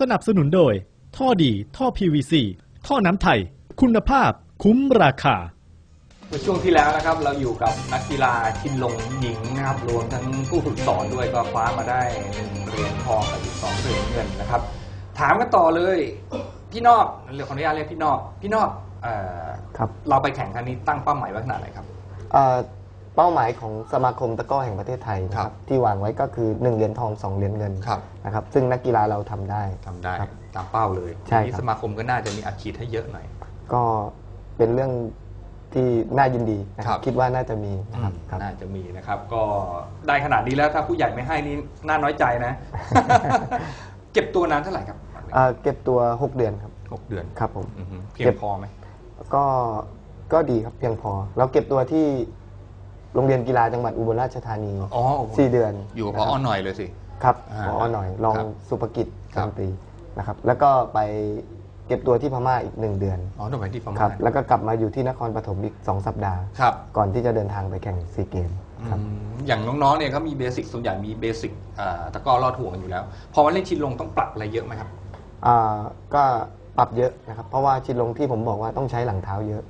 สนับสนุนโดย ท่อดีท่อ PVC ท่อน้ำไทย คุณภาพคุ้มราคา เมื่อช่วงที่แล้วนะครับเราอยู่กับนักกีฬาชินลงหญิงนะครับรวมทั้งผู้ฝึกสอนด้วยก็คว้ามาได้หนึ่งเหรียญทองกับอีกสองเหรียญเงินนะครับ ถามกันต่อเลยพี่นอกเรียกขออนุญาตเรียกพี่นอกพี่นอกเอ่อครับ เราไปแข่งครั้งนี้ตั้งเป้าหมายไว้ขนาดไหนครับ เอ่อ เป้าหมายของสมาคมตะกร้อแห่งประเทศไทยนะคครัรับบ ที่วางไว้ก็คือ 1 เหรียญทอง 2 เหรียญเงินครับ นะครับซึ่งนักกีฬาเราทำได้ ทำได้ครับตามเป้าเลยใช่ทีนี้ครับ สมาคมก็น่าจะมีอัดฉีดให้เยอะหน่อย ก็เป็นเรื่องที่น่ายินดีนะคครัรับ บ คิดว่าน่าจะมีนะครับครับ น่าจะมีนะครับ ก็ได้ขนาดนี้แล้วถ้าผู้ใหญ่ไม่ให้นี่น่าน้อยใจนะ เก็บตัวนานเท่าไหร่ครับเอ่อเก็บตัว 6 เดือนครับหกเดือนครับผม อือฮึเพียงพอไหม ก็ก็ดีครับเพียงพอ เราเก็บตัวที่ โรงเรียนกีฬาจังหวัดอุบลราชธานีอ๋อสี่เดือนอยู่กับพนะอครับหน่อยเลยสิ ครับอ่าพอหน่อยลองครับสุภกิจครับดนตรีนะครับ แล้วก็ไปเก็บตัวที่พม่าอีกหนึ่งเดือนอ๋อต้องไปที่พคม่ารับ แล้วก็กลับมาอยู่ที่นครปฐมอีก2สัปดาห์ ครับก่อนที่จะเดินทางไปแข่งซีเกมครับ อืมอย่างน้องๆเนี่ยเขามีเบสิกส่วนใหญ่มีเบสิกอ่าตะกร้อลอดห่วงอยู่แล้ว พอมาเล่นชินลงต้องปรับอะไรเยอะไหมครับ อ่าก็ปรับเยอะนะครับ เพราะว่าชินลงที่ผมบอกว่าต้องใช้หลังเท้าเยอะ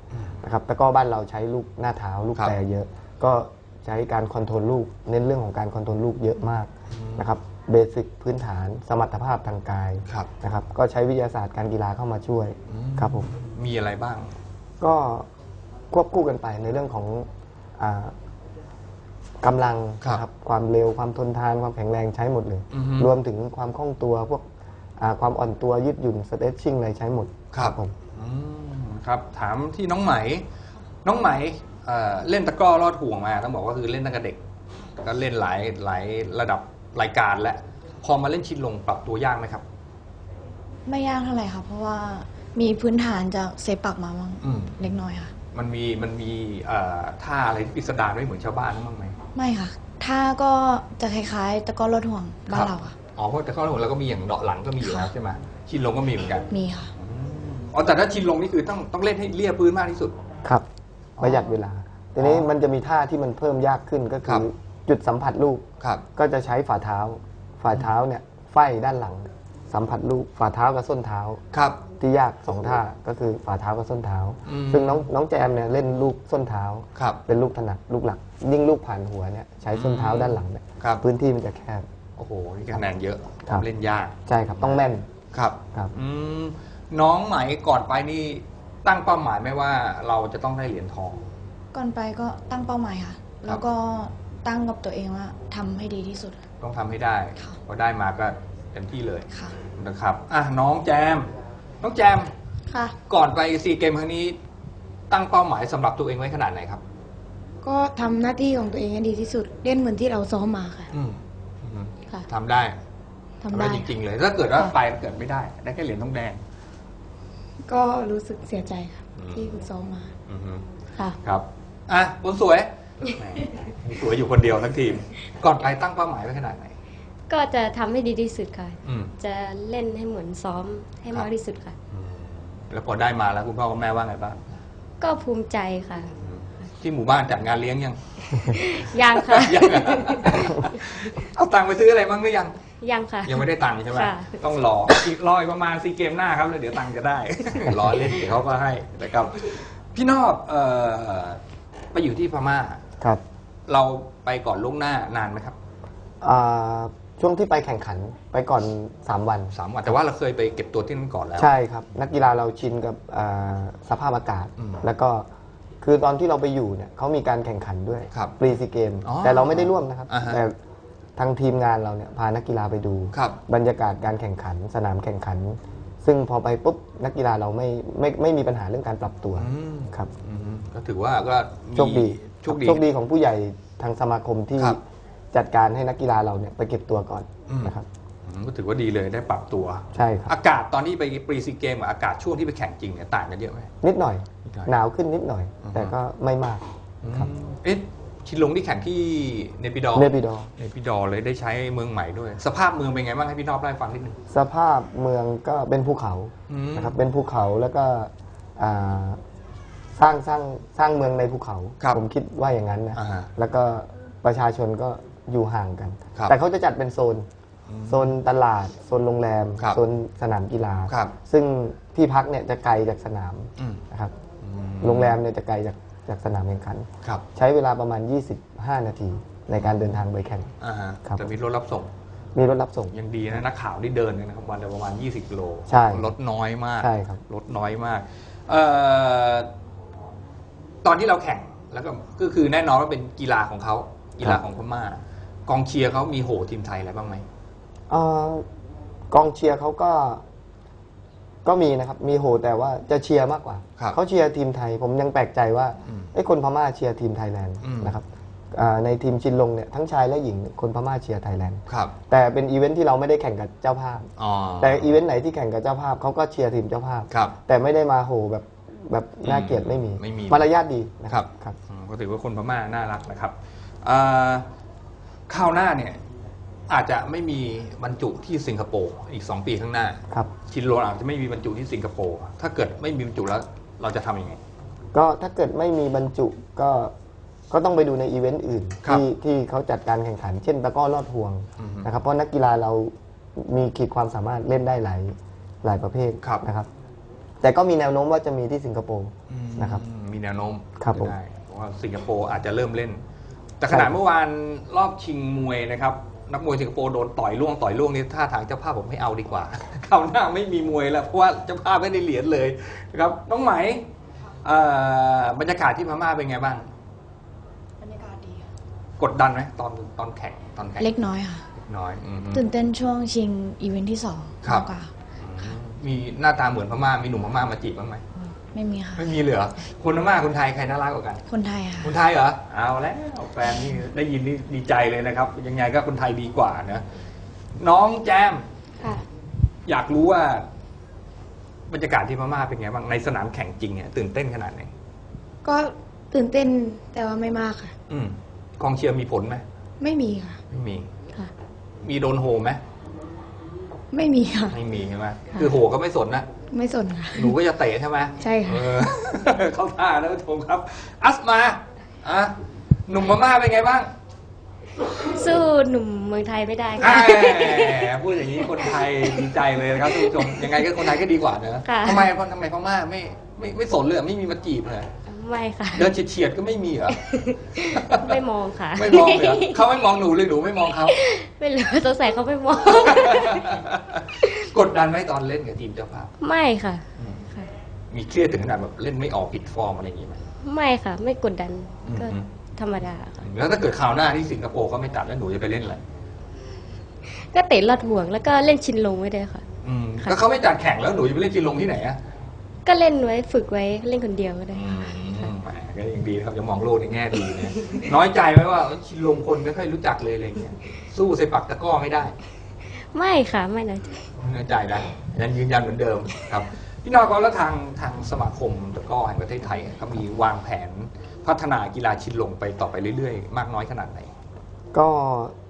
นะครับแต่ก็บ้านเราใช้ลูกหน้าเท้าลูกครับ แปรเยอะ ก็ใช้การคอนโทรลลูก เน้นเรื่องของการคอนโทรลลูกเยอะมากนะครับเบสิกพื้นฐานสมรรถภาพทางกายครับ นะครับ ก็ใช้วิทยาศาสตร์การกีฬาเข้ามาช่วยอืม ครับผม มีอะไรบ้าง ก็ควบคู่กันไปในเรื่องของอากำลังครับนะครับความเร็วความทนทานความแข็งแรงใช้หมดเลย อือฮึรวมถึงความคล่องตัวพวกอ่าความอ่อนตัวยืดหยุ่นสเตชชิ่งอะไรใช้หมดผม อืมครับ ถามที่น้องไหม น้องไหม เอ่อเล่นตะกร้อลอดห่วงมา ต้องบอกว่าคือเล่นตั้งแต่เด็ก ก็เล่นหลายหลายระดับรายการแล้วพอมาเล่นชินลงปรับตัวยากไหมครับ ไม่ยากเท่าไหร่ค่ะ เพราะว่ามีพื้นฐานจากเซปักมาบ้างอืม เล็กน้อยค่ะ มันมีมันมีเอ่อท่าอะไรที่พิสดารไม่เหมือนชาวบ้านบ้างไหมไม่ค่ะถ้าก็จะคล้ายๆตะกร้อรถห่วงบ้านเราค่ะ อ๋อเพราะตะกร้อลอดห่วงเราก็มีอย่างเดาะหลังก็มีอยู่แล้วค่ะใช่ไหมชินลงก็มีเหมือนกันมีค่ะ อ๋อแต่ถ้าชินลงนี่คือต้องต้องเล่นให้เลียพื้นมากที่สุด ครับ ประหยัดเวลา ทีนี้อ๋อมันจะมีท่าที่มันเพิ่มยากขึ้นก็คคืรัอบจุดสัมผัสลูก ครับก็จะใช้ฝ่าเท้า ฝ่าเท้าเนี่ยไฟด้านหลัง สัมผัสลูก ฝ่าเท้ากับส้นเท้า ครับ ที่ยากสองท่าก็คือฝ่าเท้ากับส้นเท้า อืม ซึ่งน้องน้องแจมเนี่ยเล่นลูกส้นเท้า ครับ เป็นลูกถนัดลูกหลัก ยิ่งลูกผ่านหัวเนี่ยใช้ส้นเท้าด้านหลังเนี่ยครับ พื้นที่มันจะแคบ โอ้โหนี่คะแนนเยอะครับ เล่นยาก ใช่ครับต้องแม่น ครับครับ อืมน้องไหมก่อนไปนี่ ตั้งเป้าหมายไหมว่าเราจะต้องได้เหรียญทอง ก่อนไปก็ตั้งเป้าหมายค่ะ แล้วก็ตั้งกับตัวเองว่าทำให้ดีที่สุด ต้องทำให้ได้ค่ะ พอได้มาก็เต็มที่เลยค่ะ นะครับอะน้องแจม น้องแจมค่ะ ก่อนไปซีเกมครั้งนี้ ตั้งเป้าหมายสำหรับตัวเองไว้ขนาดไหนครับ ก็ทำหน้าที่ของตัวเองให้ดีที่สุด เล่นเหมือนที่เราซ้อมมาค่ะ อืมอืมค่ะทำได้ทำได้จริงๆเลย ถ้าเกิดว่าไปเกิดไม่ได้ ได้แค่เหรียญทองแดง ก็รู้สึกเสียใจค่ะอืมที่ฝึกซ้อมมาอือฮึค่ะ ครับอะคนสวยแหมสวยอยู่คนเดียวทั้งทีม ก่อนไปตั้งเป้าหมายไว้ขนาดไหน ก็จะทำให้ดีที่สุดค่ะ อืม จะเล่นให้เหมือนซ้อมให้ครับมากที่สุดค่ะแล้วพอได้มาแล้วคุณพ่อคุณแม่ว่าไงบ้างก็ภูมิใจค่ะ ที่หมู่บ้านจัดงานเลี้ยงยัง ยังค่ะ ยัง เอาตังค์ไปซื้ออะไรบ้างหรือยัง ยังค่ะ ยังไม่ได้ตังค์ใช่ไหมค่ะ ต้องรออีกรออีกประมาณซีเกมหน้าครับแล้วเดี๋ยวตังค์จะได้ รอเล่นเดี๋ยวเขาก็ให้นะครับ พี่นอกเอ่อไปอยู่ที่พม่า ครับ เราไปก่อนล่วงหน้านานไหมครับอ่าช่วงที่ไปแข่งขันไปก่อน 3 วัน สามวันแต่ว่าเราเคยไปเก็บตัวที่นั่นก่อนแล้ว ใช่ครับ นักกีฬาเราชินกับอ่าสภาพอากาศ อืมแล้วก็คือตอนที่เราไปอยู่เนี่ยเขามีการแข่งขันด้วยครับปรีซีเกม อ๋อแต่เราไม่ได้ร่วมนะครับ อ่าฮะแต่ ทางทีมงานเราเนี่ยพานักกีฬาไปดูครับบรรยากาศการแข่งขัน สนามแข่งขัน ซึ่งพอไปปุ๊บนักกีฬาเราไม่ไม่ไม่มีปัญหาเรื่องการปรับตัวอืม ครับอืมก็ถือว่าก็มีโชคดีโชคดี โชคดีของผู้ใหญ่ทางสมาคมที่ครับ จัดการให้นักกีฬาเราเนี่ยไปเก็บตัวก่อนอืมนะครับ อืมก็ถือว่าดีเลยได้ปรับตัว ใช่ครับ อากาศตอนที่ไปปรีซีเกมกับอากาศช่วงที่ไปแข่งจริงเนี่ยต่างกันเยอะไหม นิดหน่อย นิดหน่อย หนาวขึ้นนิดหน่อยอือฮึแต่ก็ไม่มาก ครับ เอ๊ะ ชินลงที่แข่งที่เนปิดอร์เนปิดอร์เนปิดอร์เลยได้ใช้เมืองใหม่ด้วย สภาพเมืองเป็นไงบ้างให้พี่นอบเล่าให้ฟังนิดนึงสภาพเมืองก็เป็นภูเขาอืมนะครับเป็นภูเขาแล้วก็อ่าสร้างสร้างสร้างเมืองในภูเขา ครับผมคิดว่าอย่างนั้นนะอ่าฮะแล้วก็ประชาชนก็อยู่ห่างกัน ครับแต่เขาจะจัดเป็นโซน โซนตลาด โซนโรงแรม ครับโซนสนามกีฬา ครับซึ่งที่พักเนี่ยจะไกลจากสนามอืม นะครับอืมโรงแรมเนี่ยจะไกลจาก จากสนามแข่งขัน ครับใช้เวลาประมาณ 25 นาที ในการเดินทางไปแข่ง อ่าฮะครับจะมีรถรับส่งมีรถรับส่ง ยังดีนะนักข่าวที่เดินเนี่ยนะครับวันละประมาณ 20 โลใช่รถน้อยมากใช่ครับ รถน้อยมากเอ่อตอนที่เราแข่งแล้วก็ก็คือแน่นอนว่าเป็นกีฬาของเขากีฬาของพม่ากองเชียร์เขามีโหทีมไทยอะไรบ้างไหม เอ่อกองเชียร์เขาก็ ก็มีนะครับมีโหแต่ว่าจะเชียร์มากกว่า ครับเขาเชียร์ทีมไทย ผมยังแปลกใจว่าอืมไอ้ยคนพม่าเชียร์ทีมไทยแลนด์อืม นะครับอ่าในทีมชินลงเนี่ยทั้งชายและหญิงเนี่ยคนพม่าเชียร์ไทยแลนด์ครับแต่เป็นอีเวนท์ที่เราไม่ได้แข่งกับเจ้าภาพ อ๋อ แต่อีเวนต์ไหนที่แข่งกับเจ้าภาพเขาก็เชียร์ทีมเจ้าภาพ ครับแต่ไม่ได้มาโหแบบแบบน่าเกลียดไม่มีไม่มีมารยาทดีนะคครัรับบครับ อืมก็ถือว่าคนพม่าน่ารักนะครับเอ่อคราวหน้าเนี่ย อาจจะไม่มีบรรจุที่สิงคโปร์อีก 2 ปีข้างหน้าครับชินโรอาจจะไม่มีบรรจุที่สิงคโปร์ถ้าเกิดไม่มีบรรจุแล้วเราจะทำยังไง ก็ถ้าเกิดไม่มีบรรจุก็ก็ต้องไปดูในอีเวนต์อื่นครับที่ที่เขาจัดการแข่งขัน เช่นตะกร้อลอดห่วงอือฮึนะครับเพราะนักกีฬาเรามีขีดความสามารถเล่นได้หลายหลายประเภทครับ นะครับ แต่ก็มีแนวโน้มว่าจะมีที่สิงคโปร์นะครับ อืมมีแนวโน้มครับผมจะได้เพราะว่าสิงคโปร์อาจจะเริ่มเล่น แต่ขนาดเมื่อวานรอบชิงมวยนะครับ นักมวยสิงคโปร์โดนต่อยล่วงต่อยล่วงนี่ท่าทางเจ้าภาพผมไม่เอาดีกว่าคราวหน้าไม่มีมวยแล้วเพราะว่าเจ้าภาพไม่ได้เหรียญเลยนะครับน้องไหมเอ่อบรรยากาศที่พม่าเป็นไงบ้าง บรรยากาศดีค่ะกดดันไหมตอนตอนแข่งตอนแข่งเล็กน้อยค่ะเล็กน้อยอืมตื่นเต้นช่วงชิงอีเวนท์ที่สองครับมากกว่า มีหน้าตาเหมือนพม่ามีหนุ่มพม่ามาจีบบ้างไหม ไม่มีค่ะ ไม่มีเลยเหรอคนพม่าคนไทยใครน่ารักกว่ากัน คนไทยค่ะคนไทยเหรอ เอาแล้วแฟนนี่ได้ยินนี่ดีใจเลยนะครับ ยังไงก็คนไทยดีกว่านะ น้องแจม ค่ะ อยากรู้ว่า บรรยากาศที่พม่าเป็นไงบ้าง ในสนามแข่งจริงเนี่ยตื่นเต้นขนาดไหน ก็ตื่นเต้นแต่ว่าไม่มากค่ะ อืมกองเชียร์มีผลไหม ไม่มีค่ะ ไม่มี ค่ะ มีโดนโหไหม ไม่มีค่ะ ไม่มีใช่ไหมค่ะคือโหก็ไม่สนนะ ไม่สนค่ะ หนูก็จะเตะใช่ไหมใช่ค่ะ เออ เข้าท่านะผู้ชมครับ อัสมาอะหนุ่มพม่าเป็นไงบ้างสู้หนุ่มเมืองไทยไม่ได้แหค่ะมพูดอย่างนี้คนไทยดีใจเลยนะครับท่านผู้ชมยังไงก็คนไทยก็ดีกว่าเนอะค่ะ ทำไมทำไมพม่าไม่ไม่ไม่สนเลยเหรอไม่มีมาจีบเลย ไม่ค่ะ เดินเฉียดๆก็ไม่มีเหรอ ไม่มองค่ะ ไม่มองเลยเหรอเขาไม่มองหนูเลยหนูไม่มองเขา ไม่รู้สงสัยเขาไม่มอง กดดันไหมตอนเล่นกับทีมเจ้าภาพ ไม่ค่ะค่ะมีเครียดถึงขนาดแบบเล่นไม่ออกผิดฟอร์มอะไรอย่างงี้ไหมไม่ค่ะ ไม่กดดันอืมก็ธรรมดาค่ะ แล้วถ้าเกิดคราวหน้าที่สิงคโปร์เขาไม่ตัดแล้วหนูจะไปเล่นอะไร ก็เตะลอดห่วงแล้วก็เล่นชินลงไว้ด้วยค่ะอืมค่ะก็เขาไม่จัดแข่งแล้วหนูจะไปเล่นจีนลงที่ไหนอะก็เล่นไว้ฝึกไว้เล่นคนเดียวก็ได้อืค่ะมแหม ก็ยังดีนะครับจะมองโลกในแง่ดีนะน้อยใจไหมว่าเอ้ยชินลงคนไม่ค่อยรู้จักเลยอะไรเงี้ยสู้เซปักตะกร้อไม่ได้ ไม่ค่ะไม่นะไม่น้อยใจนะยังยืนยันเหมือนเดิมครับ พี่น้อยครับแล้วทางทางสมาคมตะกร้อแห่งประเทศไทยเขามีวางแผนพัฒนากีฬาชินลงไปต่อไปเรื่อยๆ มากน้อยขนาดไหน ก็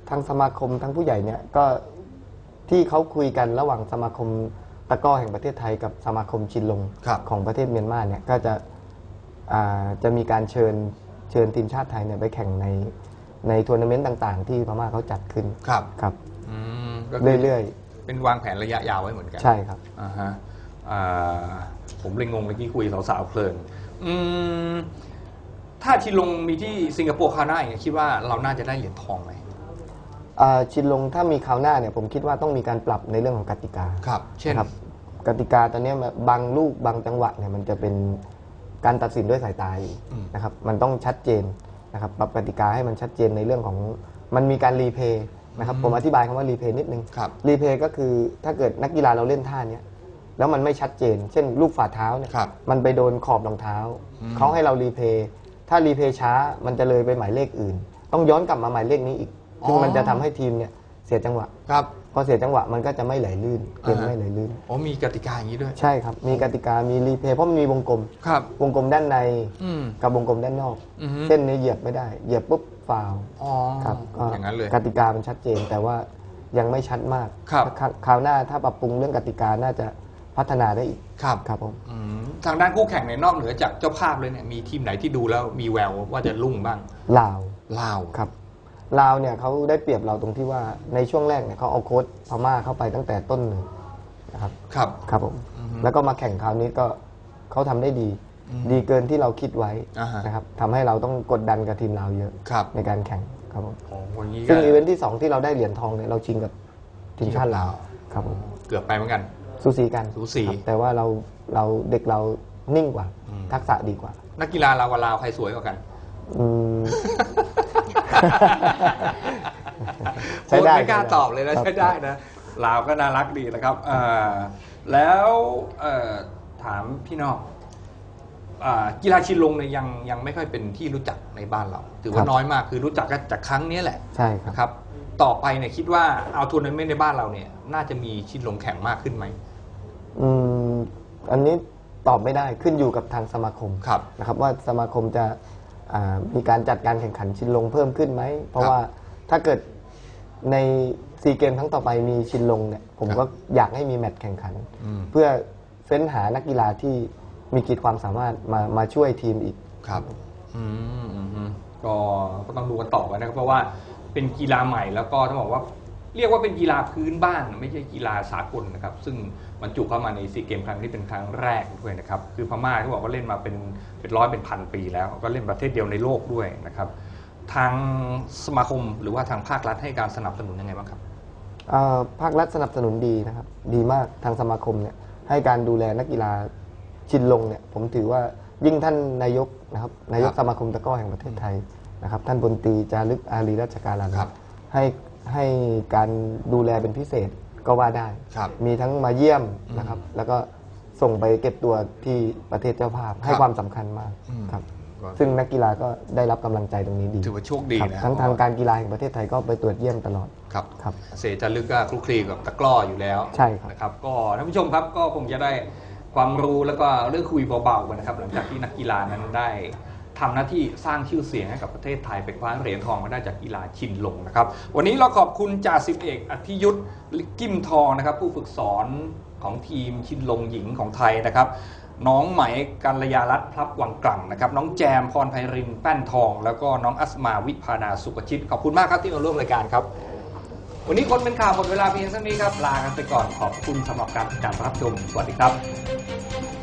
ทางสมาคมทั้งผู้ใหญ่เนี่ยก็ที่เขาคุยกันระหว่างสมาคมตะกร้อแห่งประเทศไทยกับสมาคมชินลงครับของประเทศเมียนมาเนี่ยก็จะอ่า จะมีการเชิญเชิญทีมชาติไทยเนี่ยไปแข่งในในทัวร์นาเมนต์ต่างๆ ที่พม่าเขาจัดขึ้นครับครับอืมก็คือเรื่อยเป็นวางแผนระยะยาวไว้เหมือนกันๆใช่ครับอ่าฮะอ่าผมเลยงงเมื่อกี้คุยสาวๆเพลินอืมถ้าชินลงมีที่สิงคโปร์คราวหน้าอย่างเงี้ยคิดว่าเราน่าจะได้เหรียญทองไหมอ่าชินลงถ้ามีคราวหน้าเนี่ยผมคิดว่าต้องมีการปรับในเรื่องของกติกาครับ เช่นนะครับกติกาตอนเนี้ยแบบบางลูกบางจังหวะเนี่ยมันจะเป็น การตัดสินด้วยสายตาอยู่อืมนะครับมันต้องชัดเจนนะครับปรับกติกาให้มันชัดเจนในเรื่องของมันมีการรีเพย์นะครับผมอธิบายคำว่ารีเพย์นิดนึงครับรีเพย์ก็คือถ้าเกิดนักกีฬาเราเล่นท่าเนี้ยแล้วมันไม่ชัดเจน เช่นลูกฝ่าเท้าเนี่ยครับมันไปโดนขอบรองเท้าอืมเขาให้เรารีเพย์ถ้ารีเพย์ช้ามันจะเลยไปหมายเลขอื่น ต้องย้อนกลับมาหมายเลขนี้อีกซึ่งมันจะทำให้ทีมเนี่ยเสียจังหวะครับ พอเสียจังหวะมันก็จะไม่ไหลลื่นเกมอ่าฮะไม่ไหลลื่นอ๋อมีกติกาอย่างนี้ด้วย ใช่ครับ มีกติกามีรีเพย์เพราะมันมีวงกลมครับวงกลมด้านในอืมกับวงกลมด้านนอกอือฮึเส้นนี้เหยียบไม่ได้ เหยียบปุ๊บฟาวล์อ๋อครับก็อย่างนั้นเลยกติกามันชัดเจนแต่ว่ายังไม่ชัดมากครับคราวคราวหน้าถ้าปรับปรุงเรื่องกติกาน่าจะพัฒนาได้อีกครับครับผมอืมทางด้านคู่แข่งในยนอกเหนือจากเจ้าภาพเลยเนี่ยมีทีมไหนที่ดูแล้วมีแววว่าจะรุ่งบ้างลาวลาวครับ ลาวเนี่ยเขาได้เปรียบเราตรงที่ว่าในช่วงแรกเนี่ยเขาเอาโค้ชพม่าเข้าไปตั้งแต่ต้นเลยนะครับครับ ครับผมอือฮึแล้วก็มาแข่งคราวนี้ก็เขาทำได้ดี อืมดีเกินที่เราคิดไว้อ่าฮะ นะครับทำให้เราต้องกดดันกับทีมลาวเยอะครับในการแข่งครับผมโอ้วันนี้ก็ซึ่งอีเวนท์ที่2ที่เราได้เหรียญทองเนี่ยเราชิงกับทีมชาติลาวครับผมเกือบไปเหมือนกัน สูสีกันสูสีครับแต่ว่าเราเราเด็กเรานิ่งกว่า อืม ทักษะดีกว่า นักกีฬาลาวกับลาวใครสวยกว่ากัน อืมโค้ ใช้ชได้ไม่กล้าใช้ได้ตอบเลยนะครับใช้ได้นะลาวก็น่ารักดีนะครับเอ่อแล้วเอ่อถามพี่นอกอ่ากีฬาชินลงเนี่ยยังยังไม่ค่อยเป็นที่รู้จักในบ้านเรา ถือว่าน้อยมากคือรู้จักกันจากครั้งนี้แหละใช่ครับนะครับต่อไปเนี่ยคิดว่าเอาทัวร์นาเมนต์ในบ้านเราเนี่ยน่าจะมีชินลงแข่งมากขึ้นไหมอืมอันนี้ตอบไม่ได้ขึ้นอยู่กับทางสมาคมครับนะครับ ว่าสมาคมจะอ่า มีการจัดการแข่งขันชินลงเพิ่มขึ้นไหม เพราะครับว่าถ้าเกิดในซีเกมครั้งต่อไปมีชินลงเนี่ยผมครับก็อยากให้มีแมตช์แข่งขันอืมเพื่อเฟ้นหานักกีฬาที่มีขีดความสามารถมามาช่วยทีมอีกครับอืมอืมอืมก็ก็ต้องดูกันต่อไปนะครับเพราะว่าเป็นกีฬาใหม่แล้วก็ต้องบอกว่า เรียกว่าเป็นกีฬาพื้นบ้านไม่ใช่กีฬาสากลนะครับ ซึ่งบรรจุเข้ามาในซีเกมครั้งนี้เป็นครั้งแรกด้วยนะครับ คือพม่าที่บอกว่าเล่นมาเป็นเป็นร้อยเป็นพันปีแล้ว ก็เล่นประเทศเดียวในโลกด้วยนะครับ ทางสมาคมหรือว่าทางภาครัฐให้การสนับสนุนยังไงบ้างครับเอ่อภาครัฐสนับสนุนดีนะครับ ดีมากทางสมาคมเนี่ยให้การดูแลนักกีฬาชินลงเนี่ย ผมถือว่ายิ่งท่านนายกนะครับนายกครับสมาคมตะกร้อแห่งประเทศไทยนะครับ ท่านพลตรีจารึกอารีราชการันครับให้ ให้การดูแลเป็นพิเศษก็ว่าได้ ครับมีทั้งมาเยี่ยมอืมนะครับ แล้วก็ส่งไปเก็บตัวที่ประเทศเจ้าภาพ ให้ครับความสำคัญมากอืมครับ ก็ ซึ่งนักกีฬาก็ได้รับกำลังใจตรงนี้ดีถือว่าโชคดีครับนะทั้งทางการกีฬาแห่งประเทศไทยก็ไปตรวจเยี่ยมตลอด ครับ ครับ เสจารึกก็คลุกคลีกับตะกร้ออยู่แล้วใช่ครับ นะครับ ก็ท่านผู้ชมครับก็คงจะได้ความรู้แล้วก็เรื่องคุยเบาๆกันนะครับ หลังจากที่นักกีฬานั้นได้ ทำหน้าที่สร้างชื่อเสียงให้กับประเทศไทยไปคว้าเหรียญทองมาได้จากกีฬาชินลงนะครับ วันนี้เราขอบคุณจ่าสิบเอกอธิยุทธ์กิมทองนะครับ ผู้ฝึกสอนของทีมชินลงหญิงของไทยนะครับ น้องไหมกัลยารัตน์พลับวังกลั่งนะครับ น้องแจมพรไพรินแป้นทอง แล้วก็น้องอัสมาวิพานาสุขชิต ขอบคุณมากครับที่มาร่วมรายการครับ วันนี้คนเป็นข่าวหมดเวลาเพียงเท่านี้ครับลากันไปก่อนขอบคุณสำหรับการติดตามรับชมสวัสดีครับ